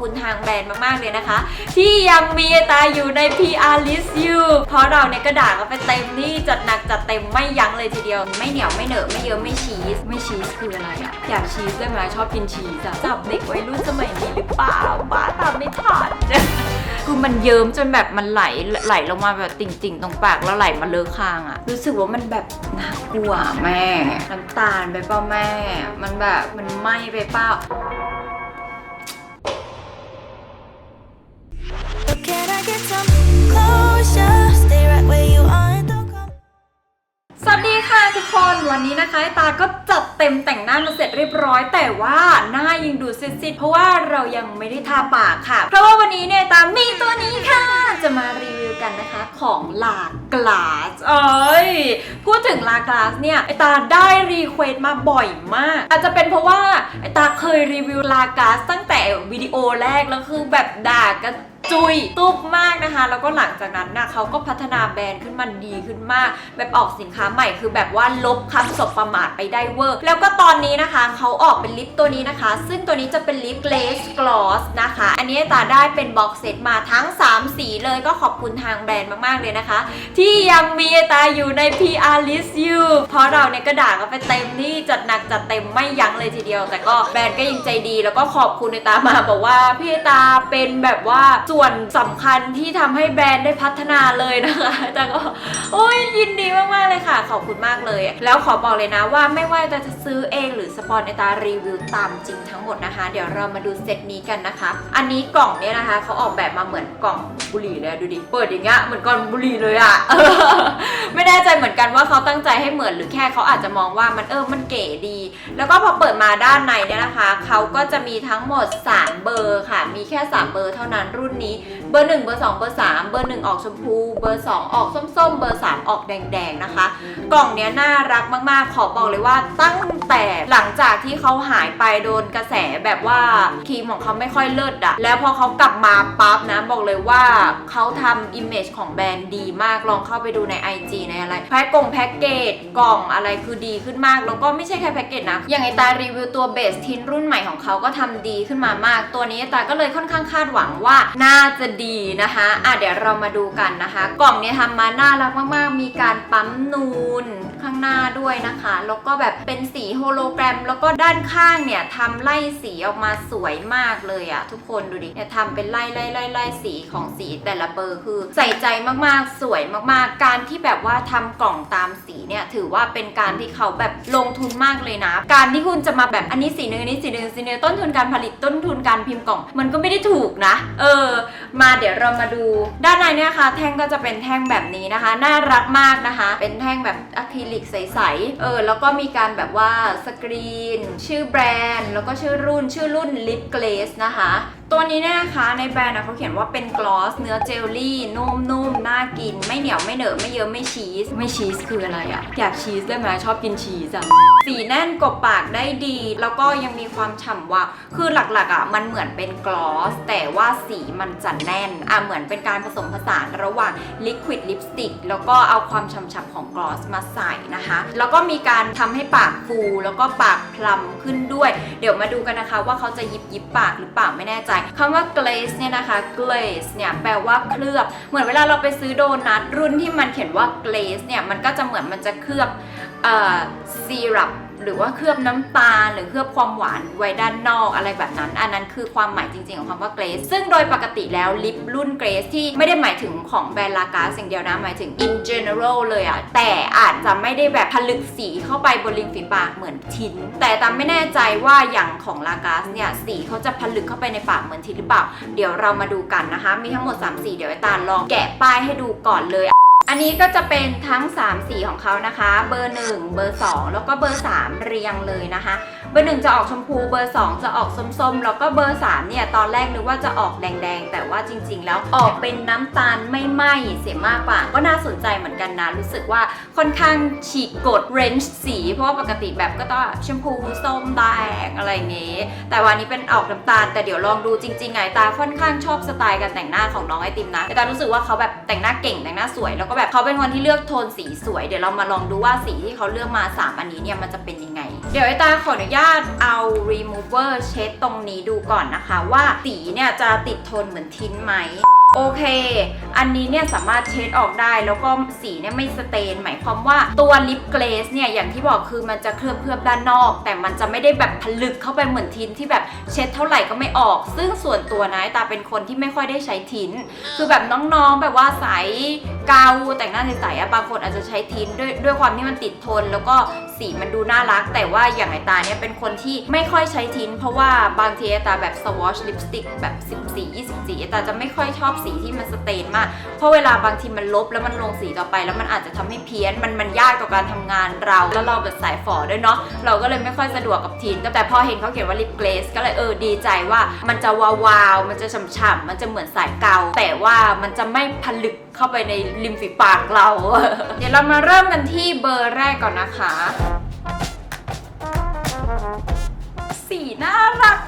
คุณทางแบรนด์มากๆเลยนะคะ ที่ยังมีตาอยู่ใน PR list อยู่เพราะเราเนี่ยก็ด่ากันไปเต็มนี่จัดหนักจัดเต็มไม่ยั้งเลยทีเดียว ไม่เหนียวไม่เหนอะไม่เยอะไม่ชีสไม่ชีสคืออะไรอะอยากชีสได้ไหมชอบกินชีสอะจับเด็กวัยรุ่นสมัยนี้หรือเปล่าบ้าตามไม่ทันคือมันเยิ้มจนแบบมันไหลไหลลงมาแบบติ่งๆ ตรงปากแล้วไหลมาเลอะคางอะรู้สึกว่ามันแบบน่ากลัวแม่น้ำตาลไปเปล่าแม่ มันแบบมันไหม้ไปเปล่า สวัสดีค่ะทุกคนวันนี้นะคะตาก็จัดเต็มแต่งหน้ามาเสร็จเรียบร้อย แต่ว่าหน้ายังดูซีดๆเพราะว่าเรายังไม่ได้ทาปากค่ะ เพราะว่าวันนี้เนี่ยตามีตัวนี้ค่ะ จะมารีวิวกันนะคะของลากลาสเอ้ยพูดถึงลากลาสเนี่ยไอตาได้รีเควสมาบ่อยมาก อาจจะเป็นเพราะว่าไอตาเคยรีวิวลากลาสตั้งแต่วิดีโอแรกแล้วคือแบบด่ากัน จุยตุ๊บมากนะคะ แล้วก็หลังจากนั้นนะเขาก็พัฒนาแบรนด์ขึ้นมาดีขึ้นมาก แบบออกสินค้าใหม่คือแบบว่าลบคำสบประมาทไปได้เวอร์ แล้วก็ตอนนี้นะคะเขาออกเป็นลิปตัวนี้นะคะ ซึ่งตัวนี้จะเป็นลิป Glaze Gloss นะคะ อันนี้ตาได้เป็นบ็อกเซตมาทั้ง 3 สีเลยก็ขอบคุณทางแบรนด์มากๆเลยนะคะ ที่ยังมีตาอยู่ใน PR list อยู่เพราะเราเนี่ยก็ด่ากันไปเต็มนี่จัดหนักจัดเต็มไม่ยั้งเลยทีเดียว แต่ก็แบรนด์ก็ยังใจดี แล้วก็ขอบคุณในตามาบอกว่าพี่ตาเป็นแบบว่าส่วนสำคัญที่ทำให้แบรนด์ได้พัฒนาเลยนะคะแต่ก็โอ้ยยินดีมากๆเลยค่ะ ขอบคุณมากเลย แล้วขอบอกเลยนะว่าไม่ว่าจะซื้อเองหรือสปอนในตารีวิวตามจริงทั้งหมดนะคะ เดี๋ยวเรามาดูเซตนี้กันนะคะ อันนี้กล่องเนี่ยนะคะเขาออกแบบมาเหมือนกล่องบุหรี่เลยดูดิเปิดอย่างเงี้ยเหมือนกล่องบุหรี่เลยอะไม่แน่ใจเหมือนกันว่าเขาตั้งใจให้เหมือนหรือแค่เขาอาจจะมองว่ามันเออมันเก๋ดี แล้วก็พอเปิดมาด้านในเนี่ยนะคะเขาก็จะมีทั้งหมด 3 เบอร์ค่ะ มีแค่ 3 เบอร์เท่านั้นรุ่นนี้เบอร์ 1 เบอร์ 2 เบอร์ 3 เบอร์ 1 ออกชมพู เบอร์ 2 ออกส้มๆ เบอร์ 3 ออกแดงๆนะคะ กล่องเนี้ยน่ารักมากๆ ขอบอกเลยว่าตั้งแต่หลังจากที่เขาหายไปโดนกระแสแบบว่าครีมของเขาไม่ค่อยเลิศอะแล้วพอเขากลับมาปั๊บนะบอกเลยว่าเขาทำอิมเมจของแบรนด์ดีมากลองเข้าไปดูใน IG ในอะไรแพ็คกงแพ็กเกจกล่องอะไรคือดีขึ้นมาก แล้วก็ไม่ใช่แค่แพ็กเกจนะอย่างไอตารีวิวตัวเบสทินรุ่นใหม่ของเขาก็ทำดีขึ้นมามาก ตัวนี้ตาก็เลยค่อนข้างคาดหวังว่าน่าาจะดีนะคะอะเดี๋ยวเรามาดูกันนะคะ กล่องเนี่ยทำมาน่ารักมากๆ มีการปั๊มนูน ข้างหน้าด้วยนะคะ แล้วก็แบบเป็นสีโฮโลแกรม แล้วก็ด้านข้างเนี่ยทำไล่สีออกมาสวยมากเลยอะทุกคนดูดิเนี่ยทำเป็นไล่ไล่ไล่ไล่สีของสีแต่ละเบอร์คือใส่ใจมากๆสวยมากๆ การที่แบบว่าทำกล่องตามสีเนี่ยถือว่าเป็นการที่เขาแบบลงทุนมากเลยนะ การที่คุณจะมาแบบอันนี้สีหนึ่งอันนี้สีหนึ่งสีหนึ่งต้นทุนการผลิตต้นทุนการพิมพ์กล่อง มันก็ไม่ได้ถูกนะ เออ มาเดี๋ยวเรามาดู ด้านในเนี่ยค่ะ แท่งก็จะเป็นแท่งแบบนี้นะคะ น่ารักมากนะคะ เป็นแท่งแบบอะคริลิกใสๆ เออ แล้วก็มีการแบบว่าสกรีน ชื่อแบรนด์ แล้วก็ชื่อรุ่น ชื่อรุ่นลิปเกรสนะคะ ตัวนี้เนี่ยนะคะในแบรนด์อะเขาเขียนว่าเป็นกลอส เนื้อเจลลี่ นุ่มๆน่ากิน ไม่เหนียวไม่เหนอะไม่เยอะไม่ชีส ไม่ชีสคืออะไรอะอยากชีสได้ไหมชอบกินชีสอะสีแน่นกบปากได้ดี แล้วก็ยังมีความฉ่ำวาวคือหลักๆอะมันเหมือนเป็นกลอส แต่ว่าสีมันจะแน่นอะเหมือนเป็นการผสมผสานระหว่างลิควิดลิปสติกแล้วก็เอาความฉ่ำๆของกลอสมาใส่นะคะ แล้วก็มีการทำให้ปากฟูแล้วก็ปากพลัมขึ้นด้วย เดี๋ยวมาดูกันนะคะว่าเขาจะยิบยิบปากหรือเปล่าไม่แน่ใจคำว่า glaze เนี่ยนะคะ glaze เนี่ยแปลว่าเคลือบ เหมือนเวลาเราไปซื้อโดนัทรุ่นที่มันเขียนว่า glaze เนี่ยมันก็จะเหมือนมันจะเคลือบเอ่อซีรัป หรือว่าเคลือบน้ำตาลหรือเคลือบความหวานไว้ด้านนอกอะไรแบบนั้น อันนั้นคือความหมายจริงๆของคำว่า glaze ซึ่งโดยปกติแล้วลิปรุ่น glaze ที่ไม่ได้หมายถึงของแบรนด์ลากาสิ่งเดียวนะหมายถึง in general เลยอะแต่อาจจะไม่ได้แบบผลึกสีเข้าไปบนริมฝีปากเหมือนทินแต่ตามไม่แน่ใจว่าอย่างของลากาสเนี่ยสีเขาจะผลึกเข้าไปในปากเหมือนทินหรือเปล่า เดี๋ยวเรามาดูกันนะคะ มีทั้งหมด 3 สีเดี๋ยวไอตาลลองแกะป้ายให้ดูก่อนเลย อันนี้ก็จะเป็นทั้ง 3 สีของเขานะคะ เบอร์ 1 เบอร์ 2 แล้วก็เบอร์ 3 เรียงเลยนะคะ เบอร์ 1 จะออกชมพู เบอร์ 2 จะออกส้มๆ แล้วก็เบอร์ 3 เนี่ย ตอนแรกนึกว่าจะออกแดงๆ แต่ว่าจริงๆ แล้วออกเป็นน้ำตาลไม่ไหม้เสียมากกว่า ก็น่าสนใจเหมือนกันนะ รู้สึกว่าค่อนข้างฉีกกฎเรนจ์สี เพราะว่าปกติแบบก็ต้องชมพูส้มแดงอะไรเงี้ แต่วันนี้เป็นออกน้ำตาล แต่เดี๋ยวลองดูจริงๆไงตาค่อนข้างชอบสไตล์การแต่งหน้าของน้องไอติมนะแต่ตารู้สึกว่าเขาแบบแต่งหน้าเก่งแต่งหน้าสวยแล้วก็แบบเขาเป็นคนที่เลือกโทนสีสวย เดี๋ยวเรามาลองดูว่าสีที่เขาเลือกมา 3 อันนี้เนี่ยมันจะเป็นยังไง เดี๋ยวไอตาขออนุญาตเอา remover เช็ดตรงนี้ดูก่อนนะคะ ว่าสีเนี่ยจะติดโทนเหมือนทิ้นไหม โอเค อันนี้เนี่ยสามารถเช็ดออกได้แล้วก็สีเนี่ยไม่สเตน หมายความว่าตัวลิปเกรสเนี่ยอย่างที่บอกคือมันจะเคลือบเคลือบด้านนอก แต่มันจะไม่ได้แบบผลึกเข้าไปเหมือนทินที่แบบเช็ดเท่าไหร่ก็ไม่ออก ซึ่งส่วนตัวนะตาเป็นคนที่ไม่ค่อยได้ใช้ทิน คือแบบน้องๆแบบว่าใสกาวแต่งหน้าใสๆอะบางคนอาจจะใช้ทินด้วยด้วยความที่มันติดทนแล้วก็ สีมันดูน่ารัก แต่ว่าอย่างไอตาเนี่ยเป็นคนที่ไม่ค่อยใช้ทินเพราะว่าบางทีไอตาแบบสวอชลิปสติกแบบ14 24ไอตาจะไม่ค่อยชอบสีที่มันสเตนมาก เพราะเวลาบางทีมันลบแล้วมันลงสีต่อไป แล้วมันอาจจะทำให้เพี้ยนมันมันยากต่อการทำงานเรา แล้วเราแบบสายฝอด้วยเนาะเราก็เลยไม่ค่อยสะดวกกับทินแต่แต่พอเห็นเขาเขียนว่าลิปเกรสก็เลยเออดีใจว่ามันจะวาวๆมันจะฉ่ำๆมันจะเหมือนสายเกาแต่ว่ามันจะไม่ผลึก เข้าไปในริมฝีปากเรา เดี๋ยวเรามาเริ่มกันที่เบอร์แรกก่อนนะคะ สีน่ารัก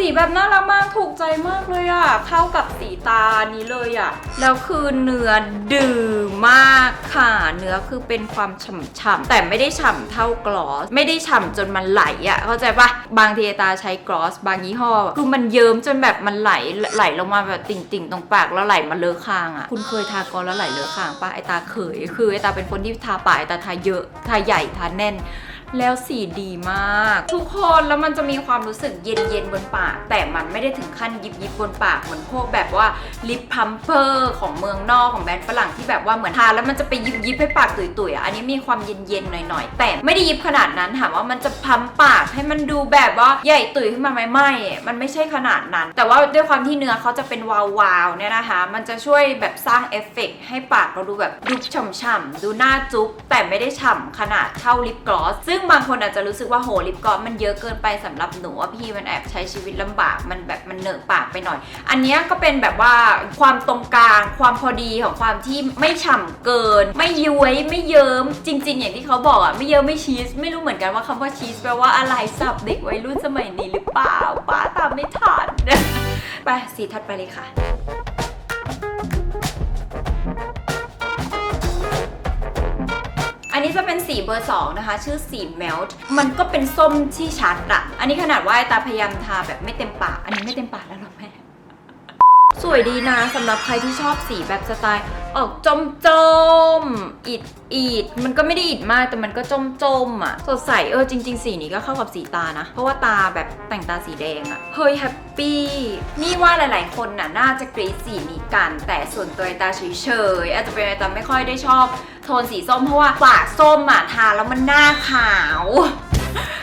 สีแบบน่ารักมากถูกใจมากเลยอะเข้ากับสีตานี้เลยอะแล้วคือเนื้อดื้อมากค่ะ เนื้อคือเป็นความฉ่ำๆแต่ไม่ได้ฉ่ำเท่ากลอส ไม่ได้ฉ่ำจนมันไหลอะเข้าใจปะบางทีตาใช้กลอส บางยี่ห้อคือมันเยิ้มจนแบบมันไหลไหลลงมาแบบติ่งๆ ตรงปากแล้วไหลมาเลอะคางอะคุณเคยทากลอสแล้วไหลเลอะคางปะไอตาเคยคือไอตาเป็นคนที่ทาปากไอตาทาเยอะทาใหญ่ทาแน่น แล้วสีดีมาก ทุกคนแล้วมันจะมีความรู้สึกเย็นๆบนปาก แต่มันไม่ได้ถึงขั้นยิบยิบบนปากเหมือนพวกแบบว่าลิปพัมเปอร์ของเมืองนอกของแบรนด์ฝรั่งที่แบบว่าเหมือนทาแล้วมันจะไปยิบยิบให้ปากตุยๆอะอันนี้มีความเย็นๆหน่อยๆ แต่ไม่ได้ยิบขนาดนั้นถามว่ามันจะพัมปากให้มันดูแบบว่าใหญ่ตุยขึ้นมาไหมไม่ มันไม่ใช่ขนาดนั้น แต่ว่าด้วยความที่เนื้อเขาจะเป็นวาวๆเนี่ยนะคะ มันจะช่วยแบบสร้างเอฟเฟกต์ให้ปากเราดูแบบยุบฉ่ำๆดูหน้าจุ๊บแต่ไม่ได้ฉ่ำขนาดเท่าลิปกลอสซึ่งบางคนอาจจะรู้สึกว่าโหลิปกลอสมันเยอะเกินไปสำหรับหนูว่าพี่มันแอบใช้ชีวิตลำบากมันแบบมันเหนอะปากไปหน่อย อันนี้ก็เป็นแบบว่าความตรงกลางความพอดีของความที่ไม่ฉ่ำเกิน ไม่ย้วยไม่เยิ้มจริง ๆ อย่างที่เขาบอกอะไม่เยิ้มไม่ชีสไม่รู้เหมือนกันว่าคำว่าชีสแปลว่าอะไรสับเด็กวัยรุ่นสมัยนี้หรือเปล่าป้าตามไม่ทันไปสีถัดไปเลยค่ะ นนี้จะเป็นสีเบอร์2นะคะ ชื่อสี melt มันก็เป็นส้มที่ชัดอะอันนี้ขนาดว่าตาพยายามทาแบบไม่เต็มปาก อันนี้ไม่เต็มปากแล้วหรอแม่สวยดีนะสำหรับใครที่ชอบสีแบบสไตล์ ออกจมจม อิดอิดมันก็ไม่ได้อิดมากแต่มันก็จมจมอะ สดใสเออจริง ๆ สีนี้ก็เข้ากับสีตานะ เพราะว่าตาแบบแต่งตาสีแดงอะ เฮ้ยแฮปปี้นี่ว่าหลาย ๆ คนน่ะน่าจะกรีดสีนี้กัน แต่ส่วนตัวไอตาเฉยๆอาจจะเป็นไอตาไม่ค่อยได้ชอบ โทนสีส้มเพราะว่าปากส้มอะทาแล้วมันหน้าขาว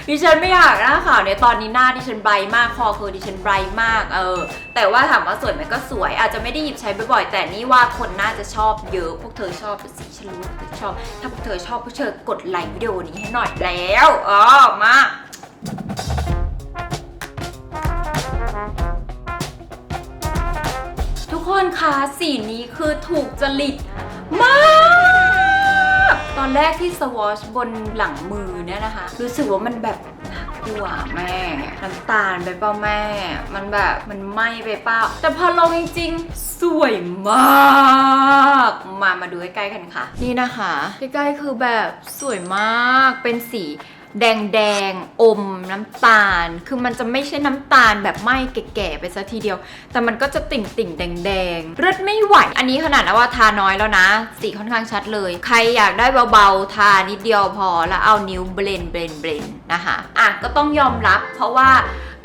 ดิฉันไม่อยากหน้าขาวเนี่ยตอนนี้หน้าดิฉันไบรท์มากคอคือดิฉันไบรท์มากเออ แต่ว่าถามว่าสวยไหมก็สวย อาจจะไม่ได้หยิบใช้บ่อยๆแต่นี่ว่าคนน่าจะชอบเยอะพวกเธอชอบสิฉันรู้ว่าเธอชอบ ถ้าพวกเธอชอบพวกเธอกดไลค์วิดีโอนี้ให้หน่อยแล้วอ๋อมาทุกคนคะสีนี้คือถูกจริตมาก ตอนแรกที่สวอชบนหลังมือเนี่ยนะคะ รู้สึกว่ามันแบบน่ากลัวแม่น้ำตาลไปเปล่าแม่ มันแบบมันไหม้ไปเปล่าแต่พอลงจริงๆ สวยมาก มามาดูใกล้ๆกันค่ะ นี่นะคะ ใกล้ๆคือแบบสวยมากเป็นสี แดงแดงๆอมน้ำตาล คือมันจะไม่ใช่น้ำตาลแบบไหม้แก่ๆไปซะทีเดียว แต่มันก็จะติ่งติ่งๆแดงแดงๆเลือดไม่ไหว อันนี้ขนาดนะว่าทาน้อยแล้วนะ สีค่อนข้างชัดเลย ใครอยากได้เบาๆ ทานิดเดียวพอ แล้วเอานิ้วเบลนเบลนเบลนนะคะอะก็ต้องยอมรับ เพราะว่า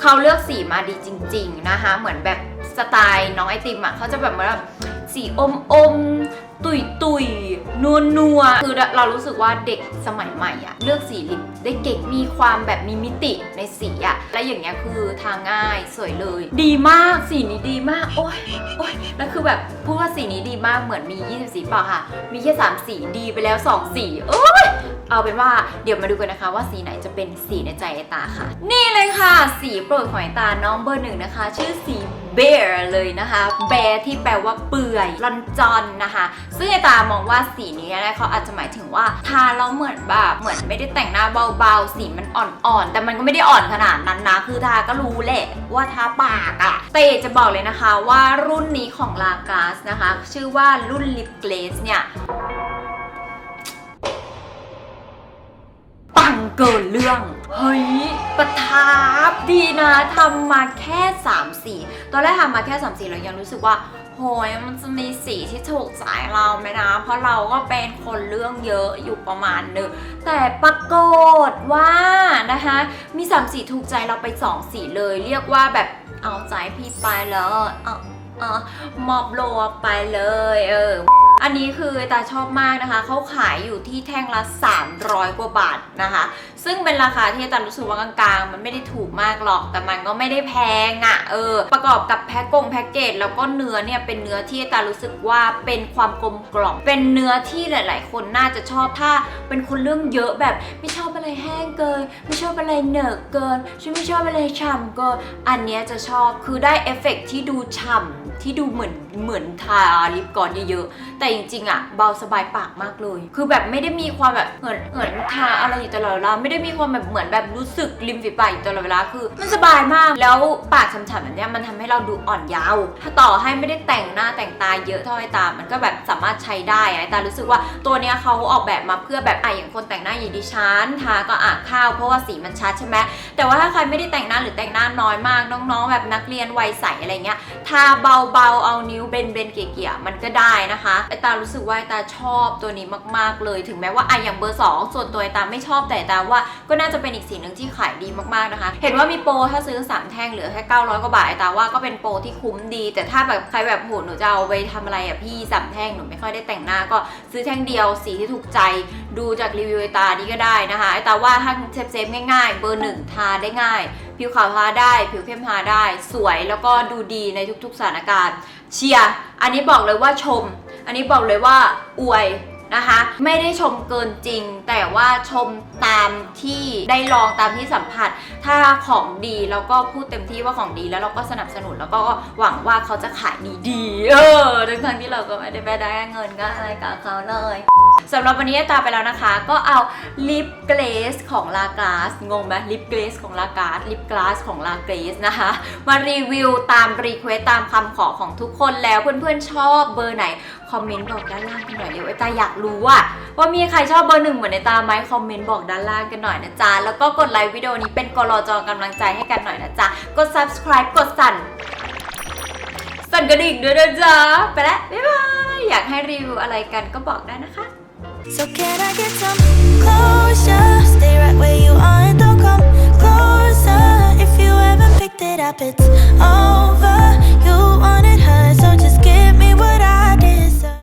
เขาเลือกสีมาดีจริง ๆนะคะ เหมือนแบบสไตล์น้องไอติมอะเขาจะแบบเหมือนแบบสีอมอมๆ ตุยตุยนัวนัวคือเรารู้สึกว่าเด็กสมัยใหม่อะเลือกสีลิปได้เก่งมีความแบบมีมิติในสีอะและอย่างเงี้ยคือทาง่ายสวยเลย ดีมากสีนี้ดีมากโอ้ยโอ้ยแล้วคือแบบพูดว่าสีนี้ดีมากเหมือนมี20สีเปล่าค่ะ มีแค่3สีดีไปแล้ว 2 สีโอ้ยเอาเป็นว่าเดี๋ยวมาดูกันนะคะ ว่าสีไหนจะเป็นสีในใจไอตาค่ะ นี่เลยค่ะ สีโปรดของไอตาน้องเบอร์หนึ่งนะคะ ชื่อสี bear เลยนะคะ bear ที่แปลว่าเปื่อยรอนจอนนะคะ ซึ่งไอตามองว่าสีนี้นะเขาอาจจะหมายถึงว่าทาแล้วเหมือนแบบเหมือนไม่ได้แต่งหน้าเบาๆ สีมันอ่อนๆ แต่มันก็ไม่ได้อ่อนขนาดนั้นนะ คือทาก็รู้แหละว่าทาปากอะแต่จะบอกเลยนะคะว่ารุ่นนี้ของลากาสนะคะ ชื่อว่ารุ่นลิปเกลสเนี่ยปเกินเรื่อง เฮ้ยประทับดีนะทำมาแค่ 3 สีตอนแรกทำมาแค่ 3 สีเรายังรู้สึกว่าโหยมันจะมีสีที่ถูกใจเราไหมนะ เพราะเราก็เป็นคนเรื่องเยอะอยู่ประมาณหนึ่งแต่ปรากฏว่านะคะมีสามสีถูกใจเราไปสองสีเลย เรียกว่าแบบเอาใจพี่ไปเลยเอาเอมอบโลไปเลยเอออันนี้คือตาชอบมากนะคะ เขาขายอยู่ที่แท่งละ 300 กว่าบาทนะคะ ซึ่งเป็นราคาที่ตารู้สึกว่ากลางๆ มันไม่ได้ถูกมากหรอก แต่มันก็ไม่ได้แพงอะ่ะ เออ ประกอบกับแพ็กกงแพ็กเกจแล้วก็เนื้อเนี่ยเป็นเนื้อที่ตารู้สึกว่าเป็นความกลมกล่อม เป็นเนื้อที่หลาย ๆ คนน่าจะชอบถ้าเป็นคนเรื่องเยอะแบบไม่ชอบอะไรแห้งเกิน ไม่ชอบอะไรเหนอะเกินฉันไม่ชอบอะไรฉ่ำเกิน อันเนี้ยจะชอบคือได้เอฟเฟกต์ที่ดูฉ่ำที่ดูเหมือนเหมือนทาลิปกลอนเยอะๆ แต่จริงๆอะเบาสบายปากมากเลย คือแบบไม่ได้มีความแบบเหมือนเหมือนทาอะไรอยู่ตลอดเวลาไม่ได้มีความแบบเหมือนแบบรู้สึกริมฝีปากอยู่ตลอดเวลาคือ มันสบายมากแล้วปากฉ่ำๆแบบเนี้ยมันทำให้เราดูอ่อนเยาว์ถ้าต่อให้ไม่ได้แต่งหน้าแต่งตาเยอะเท่าไอตา มันก็แบบสามารถใช้ได้อะไอตารู้สึกว่าตัวเนี้ยเขาออกแบบมาเพื่อแบบอะอย่างคนแต่งหน้าอย่างดิฉันทาก็อะข้าวเพราะว่าสีมันชัดใช่ไหมแต่ว่าถ้าใครไม่ได้แต่งหน้าหรือแต่งหน้าน้อยมากน้องๆ แบบนักเรียนวัยใสอะไรเงี้ยทาเบาๆเอานิ้วเบนๆเกี่ยๆมันก็ได้นะคะไอตารู้สึกว่าไอตาชอบตัวนี้มากๆเลย ถึงแม้ว่าไอะอย่างเบอร์ 2 ส่วนตัวไอตาไม่ชอบแต่ไอตาว่าก็น่าจะเป็นอีกสีหนึ่งที่ขายดีมากๆนะคะ เห็นว่ามีโปรถ้าซื้อ 3 แท่งเหลือแค่ 900 กว่าบาทไอตาว่าก็เป็นโปรที่คุ้มดี แต่ถ้าแบบใครแบบโหหนูจะเอาไปทำอะไรอะพี่สามแท่งหนูไม่ค่อยได้แต่งหน้าก็ซื้อแท่งเดียวสีที่ถูกใจดูจากรีวิวไอตานี้ก็ได้นะคะไอตาว่าถ้าเซฟๆง่ายๆ เบอร์หนึ่งทาได้ง่าย ผิวขาวทาได้ ผิวเข้มทาได้ สวยแล้วก็ดูดีในทุกๆสถานการณ์ เชียร์อันนี้บอกเลยว่าชม อันนี้บอกเลยว่าอวย นะคะ ไม่ได้ชมเกินจริง แต่ว่าชมตามที่ได้ลองตามที่สัมผัส ถ้าของดีแล้วก็พูดเต็มที่ว่าของดีแล้วเราก็สนับสนุนแล้วก็หวังว่าเขาจะขายดีๆเออทั้งๆที่เราก็ไม่ได้ไปได้เงินก็อะไรกับเขาเลยสำหรับวันนี้ตาไปแล้วนะคะ ก็เอาลิปเกรสของลากาสงงไหมลิปเกรสของลากาสลิปกลาสของลาเกรสนะคะ มารีวิวตามรีเควสตามคำขอของทุกคนแล้วเพื่อนๆชอบเบอร์ไหน คอมเมนต์บอกด้านล่างกันหน่อยเร็วไอตาอยากรู้ว่าว่ามีใครชอบเบอร์หนึ่งเหมือนไอตาไหมคอมเมนต์บอกด้านล่างกันหน่อยนะจ๊ะแล้วก็กดไลค์วิดีโอนี้เป็นกรอจอกำลังใจให้กันหน่อยนะจ๊ะกด subscribe กดสั่น สั่นกระดิ่งด้วยนะจ๊ะไปแล้วบ๊ายบายอยากให้รีวิวอะไรกันก็บอกได้นะคะ So can I get some closure? Stay right where you are and don't come closer. If you haven't picked it up, it's over. You wanted her, so just.